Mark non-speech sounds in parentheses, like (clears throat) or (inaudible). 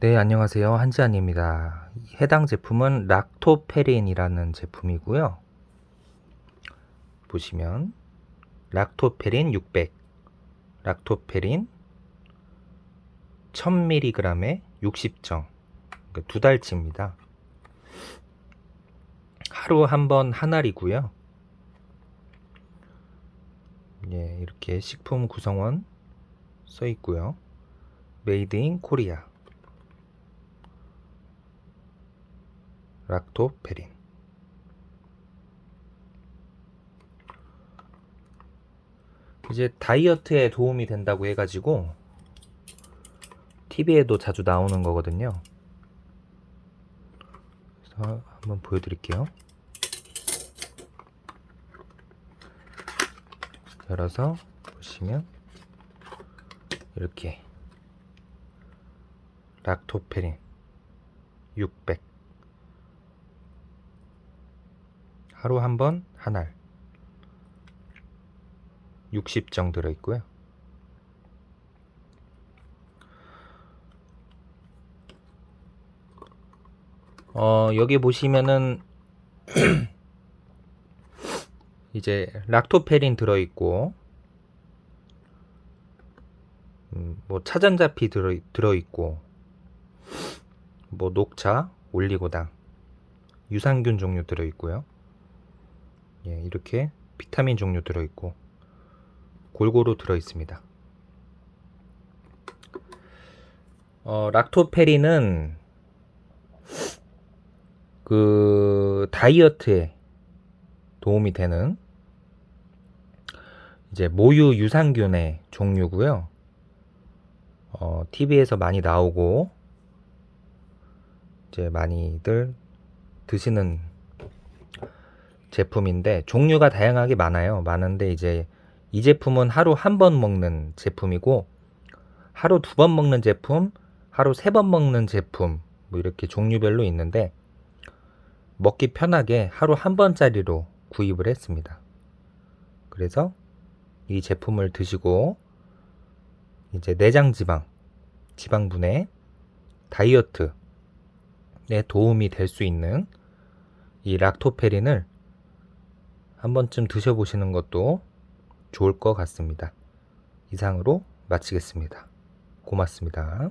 네, 안녕하세요. 한지안입니다. 해당 제품은 락토페린이라는 제품이고요. 보시면 락토페린 600, 락토페린 1000mg에 60정, 그러니까 두 달치입니다. 하루 한 번 한 알이고요. 예, 이렇게 식품 구성원 써 있고요. 메이드 인 코리아. 락토페린. 이제 다이어트에 도움이 된다고 해가지고 TV에도 자주 나오는 거거든요. 그래서 한번 보여드릴게요. 열어서 보시면 이렇게 락토페린 600 하루 한 번 한 알 60 정 들어있고요. 어, 여기 보시면은 (clears throat) 이제 락토페린 들어있고 음, 뭐 차전자피 들어, 들어있고 뭐 녹차, 올리고당, 유산균 종류 들어있고요. 예, 이렇게 비타민 종류 들어있고 골고루 들어있습니다. 어, 락토페린은 그 다이어트에 도움이 되는 이제 모유 유산균의 종류고요. 어, TV에서 많이 나오고 이제 많이들 드시는 제품인데 종류가 다양하게 많아요. 많은데 이제 이 제품은 하루 한 번 먹는 제품이고 하루 두 번 먹는 제품, 하루 세 번 먹는 제품 뭐 이렇게 종류별로 있는데 먹기 편하게 하루 한 번짜리로 구입을 했습니다. 그래서 이 제품을 드시고 이제 내장 지방, 지방분해, 다이어트에 도움이 될 수 있는 이 락토페린을 한 번쯤 드셔보시는 것도 좋을 것 같습니다. 이상으로 마치겠습니다. 고맙습니다.